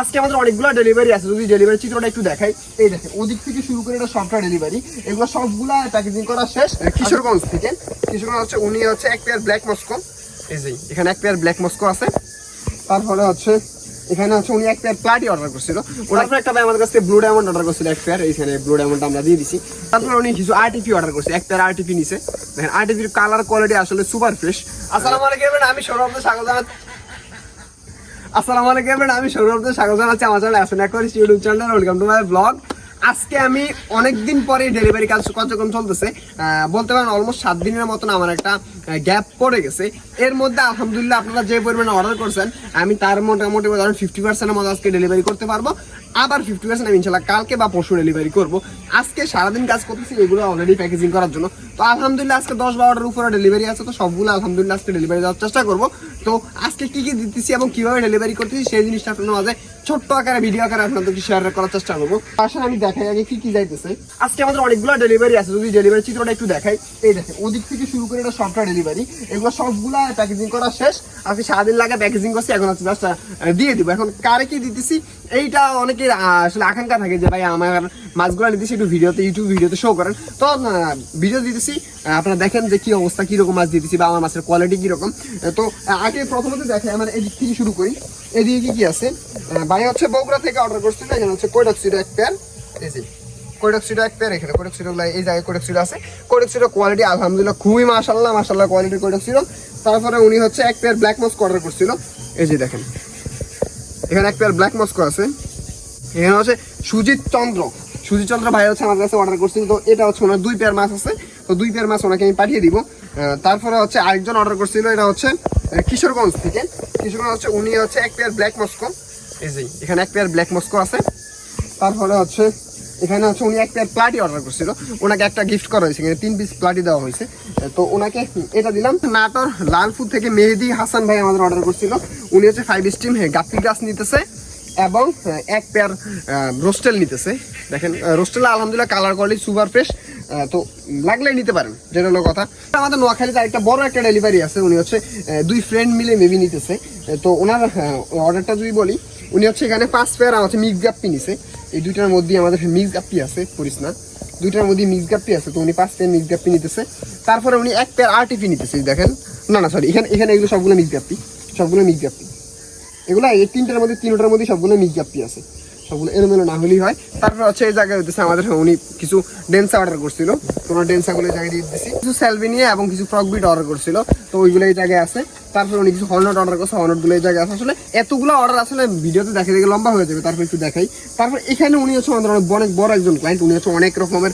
আজকে আমাদের অনেকগুলো ডেলিভারি আছে যদি ডেলিভারি চিত্রটা একটু দেখাই। এই দেখেন ওদিক থেকে শুরু করে এটা সবটা ডেলিভারি এগুলো সবগুলা প্যাকেজিং করা শেষ। কিশোরগঞ্জ থেকে। কিশোরগঞ্জ হচ্ছে উনি হচ্ছে এক পেয়ার ব্ল্যাক মস্কো এই যে এখানে এক পেয়ার ব্ল্যাক মস্কো আছে। তারপরে হচ্ছে এখানে হচ্ছে উনি এক পেয়ার প্লাটি অর্ডার করছিল। তারপরে একটা ভাই আমাদের কাছে ব্লু ডায়মন্ড অর্ডার করছিল এক পেয়ার এইখানে ব্লু ডায়মন্ড আমরা দিয়ে দিছি। তারপরে উনি কিছু আরটিপি অর্ডার করছে এক পেয়ার আরটিপি নিছে। দেখেন আরটিপির কালার কোয়ালিটি আসলে সুপার ফ্রেশ আসসালামু আলাইকুম আমি সৌরভ স্বাগত আসসালামু আলাইকুম আমি সৌরভদের স্বাগত জানাচ্ছি আমার channel YouTube channel welcome to my blog আজকে আমি অনেকদিন পরে ডেলিভারি কাজ কার্যক্রম চলতেছে। বলতে পারেন অলমোস্ট সাত দিনের মতন আমার একটা গ্যাপ পড়ে গেছে। এর মধ্যে আলহামদুলিল্লাহ আপনারা যে পরিমাণে অর্ডার করছেন, আমি তার মোটামুটি ধরেন ফিফটি পার্সেন্টের মতো আজকে ডেলিভারি করতে পারব। আবার ফিফটি পার্সেন্ট আমি ইনশাল্লাহ কালকে বা পরশু ডেলিভারি করব। আজকে সারাদিন কাজ করতেছি, এগুলো অলরেডি প্যাকেজিং করার জন্য। তো আলহামদুলিল্লাহ আজকে দশ বারোটার উপরে ডেলিভারি আছে, তো সবগুলো আলহামদুলিল্লাহ আজকে ডেলিভারি দেওয়ার চেষ্টা করব। তো আজকে কি কি দিতেছি এবং কীভাবে ডেলিভারি করতেছি, সেই জিনিসটা আপনার মাঝে ছোট্ট আকারে ভিডিও আকারে আপনাদেরকে শেয়ার করার চেষ্টা করব। আসলে আমি দেখাই আগে কি কি যাইতেছে। আজকে আমাদের অনেকগুলো ডেলিভারি আছে, যদি ডেলিভারি চিত্রটা একটু দেখাই। এই দেখেন, ওদিক থেকে শুরু করে এটা সবটা ডেলিভারি এগুলো সবগুলা প্যাকেজিং করা শেষ। আজকে সারাদিন লাগে প্যাকেজিং করছি, এখন হচ্ছে জাস্ট দিয়ে দিব। এখন কারে কি দিতেছি, এইটা অনেকের আসলে আকাঙ্ক্ষা থাকে যে ভাই আমার মাছগুলো নিতেছি, একটু ভিডিওতে ইউটিউব ভিডিওতে শো করেন। তো ভিডিও দিতেছি আপনারা দেখেন যে কি অবস্থা, কীরকম মাছ দিতেছি বা আমার মাছের কোয়ালিটি কীরকম। তো আগে প্রথমত দেখে আমার এদিক থেকে শুরু করি। এদিকে কি কি আছে? ভাই হচ্ছে বগুড়া থেকে অর্ডার করছিল, এখানে হচ্ছে কৈডক্সিড এক প্যান এই কোডেক্সিডো এক পেয়ার এখানে কোডেক্সিডো এই জায়গায় কোডেক্সিডো আছে। কোডেক্সিডো কোয়ালিটি আলহামদুলিল্লাহ খুবই মাশাল্লাহ মাশাল্লাহ কোয়ালিটির কোডেক্সিডো তারপরে উনি হচ্ছে এক পেয়ার ব্ল্যাক মস্ক অর্ডার করছিল। এই যে দেখেন, এখানে এক পেয়ার ব্ল্যাক মস্কো আছে। এখানে হচ্ছে সুজিত চন্দ্র। সুজিত চন্দ্র ভাই হচ্ছে আমার কাছে অর্ডার করছিল, তো এটা হচ্ছে ওনার দুই পেয়ার মাছ আছে। তো দুই পেয়ার মাছ ওনাকে আমি পাঠিয়ে দিব। তারপরে হচ্ছে আরেকজন অর্ডার করছিল, এটা হচ্ছে কিশোরগঞ্জ থেকে। কিশোরগঞ্জ হচ্ছে উনি হচ্ছে এক পেয়ার ব্ল্যাক মস্কো এই যে, এখানে এক পেয়ার ব্ল্যাক মস্কো আছে। তারপরে হচ্ছে এখানে হচ্ছে উনি এক পেয়ার প্লাটি অর্ডার করছিল। ওনাকে একটা গিফট করা হয়েছে, এখানে তিন পিস প্লাটি দেওয়া হয়েছে। তো ওনাকে এটা দিলাম। নাটোর, লালপুর থেকে মেহেদি হাসান ভাই আমাদের অর্ডার করছিল। উনি হচ্ছে ফাইভ স্টিম গাপ্পি গাছ নিতেছে এবং এক পেয়ার রোস্টেল নিতেছে। দেখেন রোস্টেল আলহামদুলিল্লাহ কালার কোয়ালিটি সুপার ফ্রেশ তো লাগলে নিতে পারেন, যেটা হলো কথা। আমাদের নোয়াখালীতে একটা বড় একটা ডেলিভারি আছে। উনি হচ্ছে দুই ফ্রেন্ড মিলে মেবি নিতেছে। তো ওনার অর্ডারটা যদি বলি, উনি হচ্ছে এখানে পাঁচ পেয়ার আমার হচ্ছে মিক্স গাপ্পি নিছে। এই দুইটার মধ্যে আমাদের মিক্স গাপ্পি আছে, করিস না। দুইটার মধ্যে মিক্স গাপ্পি আছে, তো উনি পাঁচ পেয়ার মিক্স গাপ্পি নিতেছে। তারপরে উনি এক পেয়ার আরটিপি নিতেছে, দেখেন। না না সরি এখানে এখানে এগুলো সবগুলো মিক্স গাপ্পি সবগুলো মিক্স গাপ্পি এগুলো এই তিনটার মধ্যে তিনটার মধ্যে সবগুলো মিক্স গাপ্পি আছে। সবগুলো এলোমেলো না হলেই হয়। তারপর হচ্ছে এই জায়গায় হচ্ছে আমাদের উনি কিছু ডেন্সা অর্ডার করছিল। তো ওনার ডেন্সাগুলো জায়গায় দিয়ে দিচ্ছি কিছু স্যালভি নিয়ে এবং কিছু ফ্রক বিট অর্ডার করছিল। তো ওইগুলো এই জায়গায় আছে। তারপর উনি কিছু হলনট অর্ডার করছে হলনটগুলো এই জায়গায় আসলে এতগুলো অর্ডার আসলে ভিডিওতে দেখে দেখে লম্বা হয়ে যাবে, তারপর একটু দেখাই। তারপর এখানে উনি হচ্ছে আমাদের অনেক অনেক বড় একজন ক্লায়েন্ট উনি হচ্ছে অনেক রকমের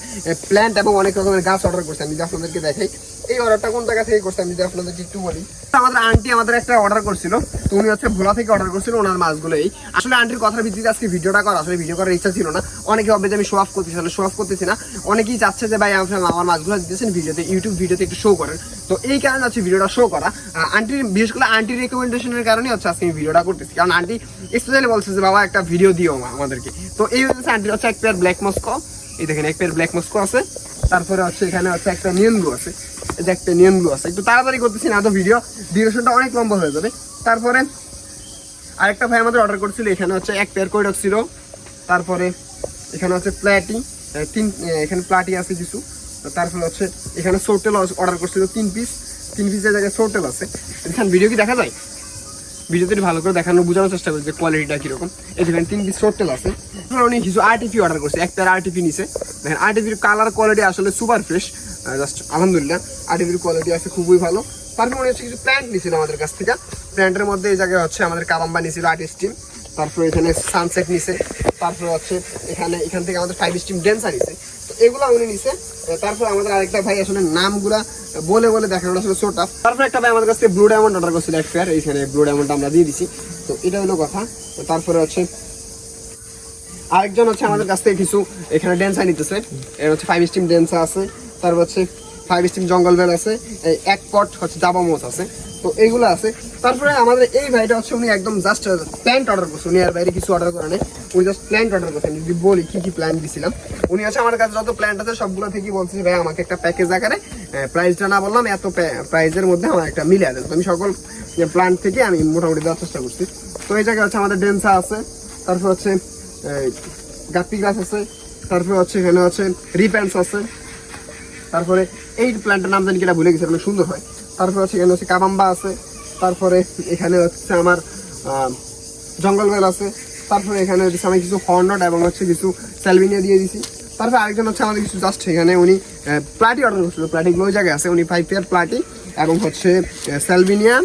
প্ল্যান্ট এবং অনেক রকমের গাছ অর্ডার করছে। আমি যদি আপনাদেরকে দেখাই। এই অর্ডারটা কোন জায়গা থেকে করছে, আমি যদি আপনাদেরকে একটু বলি। আমাদের আন্টি আমাদের একটা অর্ডার করছিল, তো উনি হচ্ছে ভোলা থেকে অর্ডার করছিল ওনার মাছগুলো এই। আসলে আন্টির কথার ভিত্তিতে আজকে ভিডিওটা করা, আসলে ভিডিও করার ইচ্ছা ছিল না। অনেকে ভাবে যে আমি শো অফ করতেছি, আসলে শো অফ করতেছি না। অনেকেই চাচ্ছে যে ভাই, আমার মাছগুলো দিতেছেন, ভিডিওতে ইউটিউব ভিডিওতে একটু শো করেন। তো এই কারণে হচ্ছে ভিডিওটা শো করা। আহ, আন্টির বিশেষ করে আন্টির রেকমেন্ডেশনের কারণে হচ্ছে আজকে আমি ভিডিওটা করতেছি। কারণ আন্টি স্পেশালি বলছে যে বাবা একটা ভিডিও দিও আমাদেরকে। তো এই হচ্ছে আন্টির হচ্ছে এক পেয়ার ব্ল্যাক মস্কো এই দেখেন এক পেয়ার ব্ল্যাক মস্কো আছে। তারপরে হচ্ছে এখানে হচ্ছে একটা নিয়ন ব্লু আছে। এই যে একটা নিয়ন ব্লু আছে। একটু তাড়াতাড়ি করতেছি না তো ভিডিও ডিউরেশনটা অনেক লম্বা হয়ে যাবে। তারপরে আরেকটা ভাই আমাদের অর্ডার করছিল এখানে হচ্ছে এক পেয়ার কৈডক তারপরে এখানে হচ্ছে প্ল্যাটি তিন এখানে প্লাটি আছে কিছু। তারপরে হচ্ছে এখানে সোটেল অর্ডার করছিল তিন পিস তিন পিসের জায়গায় সোটেল আছে। এখানে ভিডিও কি দেখা যায়? ভিডিওতে ভালো করে দেখানোর, বোঝানোর চেষ্টা করি যে কোয়ালিটিটা কীরকম। এই দেখেন, তিন পিস শর্টেল আছে। উনি কিছু আরটিপি অর্ডার করছে, একটা আরটিপি নিছে। দেখেন আরটিপির কালার কোয়ালিটি আসলে সুপার ফ্রেশ জাস্ট আলহামদুলিল্লাহ আরটিপির কোয়ালিটি আছে খুবই ভালো। তারপর উনি হচ্ছে কিছু প্ল্যান্ট নিছিল আমাদের কাছ থেকে। প্ল্যান্টের মধ্যে এই জায়গায় হচ্ছে আমাদের কাবাম্বা নিছিল আর্টিস্ট টিম তারপর এখানে সানসেট নিছে। তারপরে হচ্ছে এখানে, এখান থেকে আমাদের ফাইভ স্টিম ডেন্সার নিছে। এগুলো উনি নিছে। তারপর আমাদের আরেকটা ভাই আসলে নামগুলা বলে বলে দেখানোটা আসলে ছোট তারপর একটা ভাই আমাদের কাছ ব্লু ডায়মন্ড অর্ডার করছিল, এক পেয়ার এইখানে ব্লু ডায়মন্ড আমরা দিয়ে দিছি। তো এটা হলো কথা। তারপরে হচ্ছে আরেকজন হচ্ছে আমাদের কাছ থেকে কিছু এখানে ড্যান্সার নিতেছে। এর হচ্ছে ফাইভ স্টিম ড্যান্সার আছে। তারপর হচ্ছে ফাইভ স্টিম জঙ্গল বেল আছে। এক পট হচ্ছে জাবা মোচ আছে। তো এইগুলো আছে। তারপরে আমাদের এই ভাইটা হচ্ছে উনি একদম জাস্ট প্ল্যান্ট অর্ডার করছে। উনি আর বাইরে কিছু অর্ডার করে নেই। উনি জাস্ট প্ল্যান্ট অর্ডার করছেন যদি বলি কি কি প্ল্যান দিছিলাম। উনি হচ্ছে আমার কাছে যত প্ল্যান্ট আছে সবগুলো থেকে বলছে ভাই, আমাকে একটা প্যাকেজ আকারে প্রাইসটা না বললাম, এত প্রাইজের মধ্যে আমার একটা মিলে আছে। আমি সকল প্ল্যান্ট থেকে আমি মোটামুটি দেওয়ার চেষ্টা করছি। তো এই জায়গায় হচ্ছে আমাদের ডেন্সা আছে। তারপর হচ্ছে গাপ্পি গাছ আছে। তারপরে হচ্ছে এখানে হচ্ছে রিপ্যান্স আছে। তারপরে এই প্ল্যান্টের নাম জানি কিনা ভুলে গেছি অনেক সুন্দর হয়। তারপরে এখানে হচ্ছে কাবাম্বা আছে, তারপরে এখানে হচ্ছে আমার জঙ্গল বেল আছে, তারপরে এখানে হচ্ছে আমি কিছু হর্নট এবং হচ্ছে কিছু স্যালভিনিয়া দিয়ে দিছি। তারপরে আরেকজন হচ্ছে আমাদের কিছু জাস্ট এখানে উনি প্লাটি অর্ডার করছিল। প্লাটিগুলো ওই জায়গায় আছে, উনি ফাইভ পেয়ার প্লাটি এবং হচ্ছে স্যালভিনিয়া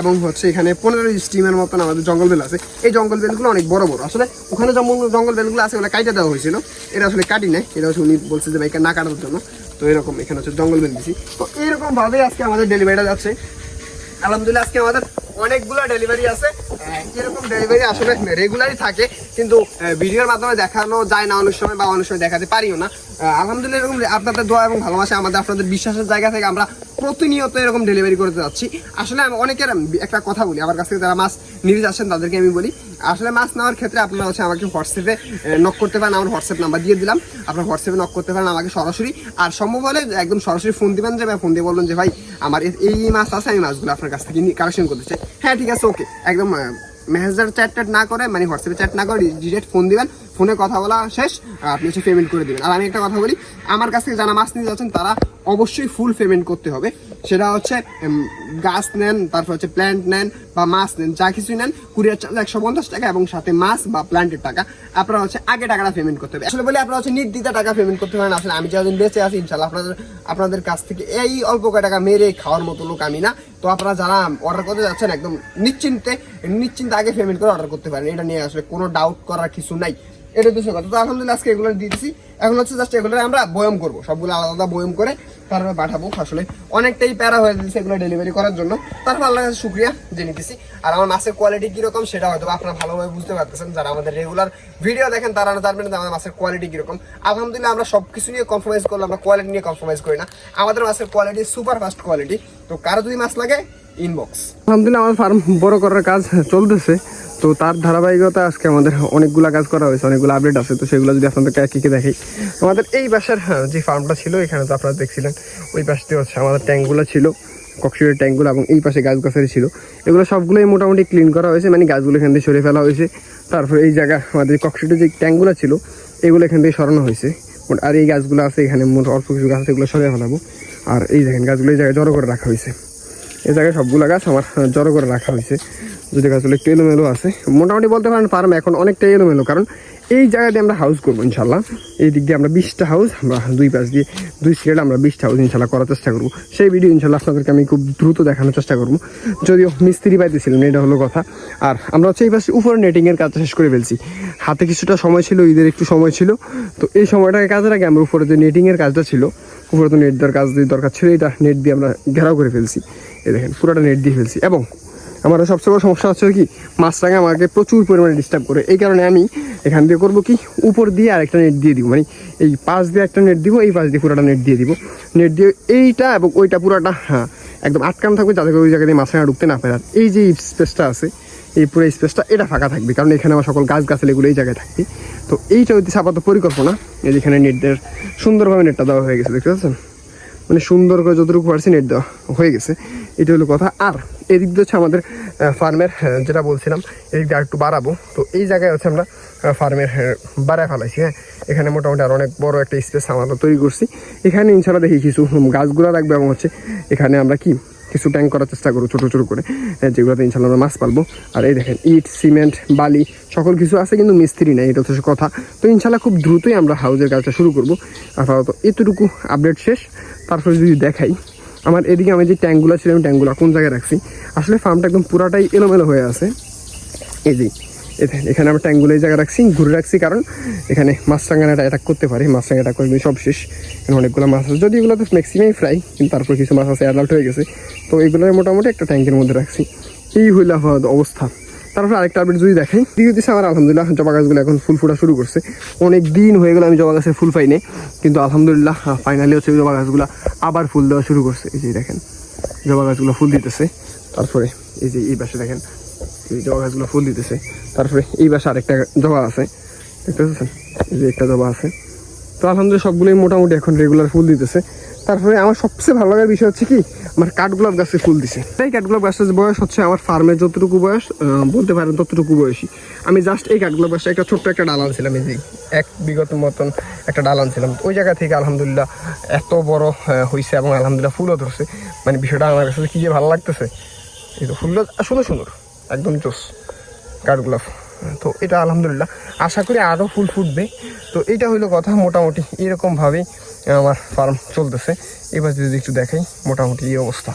এবং হচ্ছে এখানে পনেরো স্টিমের মতন আমাদের জঙ্গল বেল আছে। এই জঙ্গল বেলগুলো অনেক বড় বড়। আসলে ওখানে জঙ্গল জঙ্গল বেলগুলো আছে, ওগুলো কাইটে দেওয়া হয়েছিল। এটা আসলে কাটি নাই। এটা হচ্ছে উনি বলছে যে ভাইকে না কাটার জন্য। তো এরকম এখানে হচ্ছে জঙ্গল বেল দিছি। তো এইরকম ভাবে আজকে আমাদের ডেলিভারিটা যাচ্ছে। আলহামদুলিল্লাহ আজকে আমাদের অনেকগুলো ডেলিভারি আছে। এরকম ডেলিভারি আসলে রেগুলারই থাকে কিন্তু ভিডিওর মাধ্যমে দেখানো যায় না অনেক সময় বা অনেক সময় দেখাতে পারিও না। আলহামদুলিল্লাহ এরকম আপনাদের দোয়া এবং ভালোবাসা আমাদের আপনাদের বিশ্বাসের জায়গা থেকে আমরা প্রতিনিয়ত এরকম ডেলিভারি করতে যাচ্ছি। আসলে আমি অনেকের একটা কথা বলি আমার কাছ থেকে যারা মাছ নিয়ে যাচ্ছেন তাদেরকে আমি বলি আসলে মাছ নেওয়ার ক্ষেত্রে আপনারা হচ্ছে আমাকে হোয়াটসঅ্যাপে নক করতে পারেন, আমার হোয়াটসঅ্যাপ নাম্বার দিয়ে দিলাম। আপনার হোয়াটসঅ্যাপে নক করতে পারেন, আমাকে সরাসরি। আর সম্ভব হলে একদম সরাসরি ফোন দিবেন যে, ভাই ফোন দিয়ে বলবেন যে, ভাই, আমার এই মাছ আছে, আমি মাছগুলো আপনার কাছ থেকে কালেকশন করতে চাই। হ্যাঁ ঠিক আছে ওকে একদম মেসেঞ্জার চ্যাট ট্যাট না করে মানে হোয়াটসঅ্যাপে চ্যাট না করে ডিরেক্ট ফোন দিবেন। ফোনে কথা বলা শেষ আপনি হচ্ছে পেমেন্ট করে দিবেন। আর আমি একটা কথা বলি, আমার কাছ থেকে যারা মাছ নিতে যাচ্ছেন, তারা অবশ্যই ফুল পেমেন্ট করতে হবে। সেটা হচ্ছে গাছ নেন, তারপর হচ্ছে প্ল্যান্ট নেন বা মাছ নেন, যা কিছুই নেন কুরিয়ার চার্জ একশো পঞ্চাশ টাকা এবং সাথে মাছ বা প্ল্যান্টের টাকা। আপনারা হচ্ছে আগে টাকাটা পেমেন্ট করতে হবে। আসলে বলে, আপনারা হচ্ছে নির্দিত টাকা পেমেন্ট করতে পারেন আসলে আমি যতদিন বেঁচে আছি, ইনশাল্লাহ আপনাদের আপনাদের কাছ থেকে এই অল্প কয় টাকা মেরে খাওয়ার মতো লোক আমি না। তো আপনারা যারা অর্ডার করতে যাচ্ছেন, একদম নিশ্চিন্তে নিশ্চিন্তে আগে পেমেন্ট করে অর্ডার করতে পারেন। এটা নিয়ে আসলে কোনো ডাউট করার কিছু নাই। এটা দুশো কথা তো আলহামদুলিল্লাহ আজকে এগুলো দিয়ে দিচ্ছি এখন হচ্ছে জাস্ট এগুলো আমরা বয়ম করব। সবগুলো আলাদা আলাদা বয়ম করে তারপরে পাঠাবো আসলে অনেকটাই প্যারা হয়ে যাচ্ছে এগুলো ডেলিভারি করার জন্য। তারপর আল্লাহ কাছে শুক্রিয়া যে নিতেছি আর আমার মাছের কোয়ালিটি কীরকম সেটা হয়তো আপনারা ভালোভাবে বুঝতে পারতেছেন। যারা আমাদের রেগুলার ভিডিও দেখেন, তারা না জানবেন আমাদের মাছের কোয়ালিটি কীরকম। আলহামদুলিল্লাহ আমরা সব কিছু নিয়ে কম্প্রোমাইজ করলে আমরা কোয়ালিটি নিয়ে কম্প্রোমাইজ করি না। আমাদের মাছের কোয়ালিটি সুপার ফাস্ট কোয়ালিটি তো কারও যদি মাছ লাগে ইনবক্স আলহামদুলিল্লাহ, আমার ফার্ম বড় করার কাজ চলতেছে। তো তার ধারাবাহিকতা আজকে আমাদের অনেকগুলো কাজ করা হয়েছে অনেকগুলো আপডেট আছে তো সেগুলো যদি আপনাদেরকে এক একে দেখাই আমাদের এই বাসার হ্যাঁ, যে ফার্মটা ছিল এখানে তো আপনারা দেখছিলেন ওই পাশে হচ্ছে আমাদের ট্যাঙ্কগুলো ছিল কক্সিডের ট্যাঙ্কগুলো এবং এই পাশে গাছ গাছারি ছিল। এগুলো সবগুলোই মোটামুটি ক্লিন করা হয়েছে মানে গাছগুলো এখান থেকে সরিয়ে ফেলা হয়েছে। তারপরে এই জায়গা আমাদের কক্সিডের যে ট্যাঙ্কগুলো ছিল এগুলো এখান থেকে সরানো হয়েছে। আর এই গাছগুলো আছে এখানে মোট অল্প কিছু গাছ এগুলো সরিয়ে ফেলাবো। আর এই দেখেন গাছগুলো এই জায়গায় জড়ো করে রাখা হয়েছে। এই জায়গায় সবগুলো গাছ আমার জড়ো করে রাখা হয়েছে। যদি গাছগুলো একটু এলোমেলো আছে। মোটামুটি বলতে পারেন ফার্ম এখন অনেকটা এলোমেলো, কারণ এই জায়গা দিয়ে আমরা হাউস করব ইনশাল্লাহ। এই দিক দিয়ে আমরা বিশটা হাউস আমরা দুই পাশ দিয়ে দুই সাইড আমরা বিশটা হাউস ইনশাল্লাহ করার চেষ্টা করব। সেই ভিডিও ইনশাল্লাহ আপনাদেরকে আমি খুব দ্রুত দেখানোর চেষ্টা করব। যদিও মিস্ত্রি পাইতেছিলাম এটা হলো কথা। আর আমরা হচ্ছে এই পাশে উপরে নেটিংয়ের কাজ শেষ করে ফেলছি। হাতে কিছুটা সময় ছিল, ঈদের একটু সময় ছিল। তো এই সময়টাকে কাজে লাগে আমরা উপরে যে নেটিংয়ের কাজটা ছিল, উপরে তো নেট দেওয়ার কাজ দরকার ছিল, এটা নেট দিয়ে আমরা ঘেরাও করে ফেলছি। এই দেখেন, পুরোটা নেট দিয়ে ফেলছি। এবং আমার সবচেয়ে বড় সমস্যা হচ্ছে কি মাছটাকে আমাকে প্রচুর পরিমাণে ডিস্টার্ব করে। এই কারণে আমি এখান দিয়ে করব কি, উপর দিয়ে আরেকটা নেট দিয়ে দিব। মানে এই পাশ দিয়ে একটা নেট দিব, এই পাশ দিয়ে পুরোটা নেট দিয়ে দিব। নেট দিয়ে এইটা এবং ওইটা পুরোটা হ্যাঁ একদম আটকানো থাকবে যাতে করে ওই জায়গা দিয়ে মাছটা ঢুকতে না পারে। আর এই যে স্পেসটা আছে, এই পুরো স্পেসটা এটা ফাঁকা থাকবে। কারণ এখানে আমার সকল গাছ গাছালি এগুলো এই জায়গায় থাকবে। তো এইটা হচ্ছে আপাতত পরিকল্পনা। যেখানে নেটদের সুন্দরভাবে নেটটা দেওয়া হয়ে গেছে, দেখতে পাচ্ছেন? মানে সুন্দর করে যতটুকু পারছি নেট দেওয়া হয়ে গেছে। এটা হলো কথা। আর এদিক দিয়ে হচ্ছে আমাদের ফার্মের যেটা বলছিলাম এদিক দিয়ে একটু বাড়াবো। তো এই জায়গায় হচ্ছে আমরা ফার্মের বাড়ায় ফেলাইছি হ্যাঁ। এখানে মোটামুটি আর অনেক বড় একটা স্পেস আমরা তৈরি করছি। এখানে ইনশাল্লাহ দেখি কিছু গাছগুলো রাখবে এবং হচ্ছে এখানে আমরা কি কিছু ট্যাঙ্ক করার চেষ্টা করব ছোটো ছোটো করে হ্যাঁ, যেগুলোতে ইনশাল্লাহ আমরা মাছ পালবো। আর এই দেখেন ইট সিমেন্ট বালি সকল কিছু আছে কিন্তু মিস্ত্রি নেই এটা হচ্ছে কথা। তো ইনশাল্লাহ খুব দ্রুতই আমরা হাউজের কাজটা শুরু করব। আপাতত এতটুকু আপডেট শেষ। তারপরে যদি দেখাই, আমার এদিকে আমি যে ট্যাঙ্কগুলো ছিল আমি ট্যাঙ্কগুলো কোন জায়গায় রাখছি? আসলে ফার্মটা একদম পুরাটাই এলোমেলো হয়ে আছে। এই যে এখানে- আমরা ট্যাঙ্কগুলো এই জায়গায় রাখছি, ঘুরে রাখছি, কারণ এখানে মাছ টাঙ্গানাটা অ্যাটাক করতে পারে। মাছ টাঙ্গা অ্যাটাক করবে সব শেষ। এখানে অনেকগুলো মাছ আছে। যদি এগুলো তো ম্যাক্সিমাম ফ্রাই কিন্তু তারপর কিছু মাছ আছে অ্যাডাল্ট হয়ে গেছে। তো এগুলো মোটামুটি একটা ট্যাঙ্কের মধ্যে রাখছি। এই হইল অবস্থা। তারপর আরেকটা আপডেট যদি দেখাই দিয়ে দিচ্ছে আমার আলহামদুলিল্লাহ, জবা গাছগুলো এখন ফুল ফোটা শুরু করছে। অনেক দিন হয়ে গেল আমি জবা গাছের ফুল পাই নাই কিন্তু আলহামদুলিল্লাহ ফাইনালি হচ্ছে জবা গাছগুলো আবার ফুল দেওয়া শুরু করছে। এই যে দেখেন, জবা গাছগুলো ফুল দিতেছে। তারপরে এই যে এই পাশে দেখেন, এই জবা গাছগুলো ফুল দিতেছে। তারপরে এই পাশে আরেকটা জবা আছে। দেখতে পাচ্ছেন? এই যে একটা জবা আছে। তো আলহামদুলিল্লাহ সবগুলোই মোটামুটি এখন রেগুলার ফুল দিতেছে। তারপরে আমার সবচেয়ে ভালো লাগার বিষয় হচ্ছে কি, আমার কাঠগোলাপ গাছে ফুল দিছে। এই কাঠগোলাপ গাছের বয়স হচ্ছে আমার ফার্মের যতটুকু বয়স বলতে পারেন ততটুকু বয়সী আমি জাস্ট এই কাঠগোলাপ গাছটা একটা ছোট্ট একটা ডাল আনছিলাম, এই যে এক বিগত মতন একটা ডাল আনছিলাম। ওই জায়গা থেকে আলহামদুলিল্লাহ এত বড় হয়েছে এবং আলহামদুলিল্লাহ ফুলও ধরছে। মানে বিষয়টা আমার কাছে কি যে ভালো লাগতেছে, এই তো ফুলগুলো সুন্দর সুন্দর, একদম জোস কাঠগোলাপ। তো এটা আলহামদুলিল্লাহ, আশা করি আরও ফুল ফুটবে। তো এইটা হইল কথা মোটামুটি, এরকমভাবেই। আমার ফার্ম চলতেছে। এবার যদি একটু দেখাই মোটামুটি এই অবস্থা।